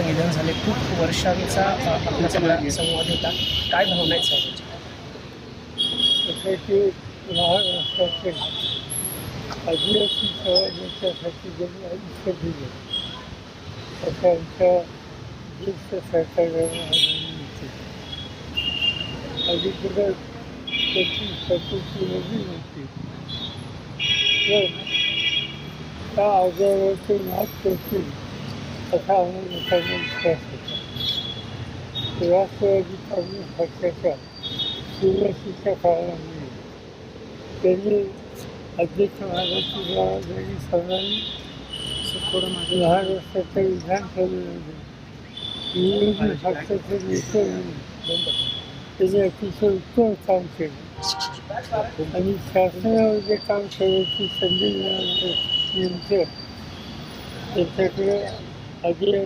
यांचं निधन झाले. खूप वर्षांचा आपला सगळा संवाद होता. काय भावना आहेत साहेबांची सरकारच्या सरकार त्याची प्रकृती वेगळी होती. त्या आजारावरती नाच करतील. लोकांना विश्वास होता राष्ट्रवादी काँग्रेस पक्षाच्या सुरुवातीच्या काळामध्ये त्यांनी अध्यक्ष जबाबदारी सांभाळली लहान असताच्या विधानसभेमध्ये विरोधी पक्षाचे नेते म्हणून त्यांनी अतिशय उत्तम काम केलं आणि शासनामध्ये काम करण्याची संधी मिळाल्यानंतर त्यांच्याकडे సజీవ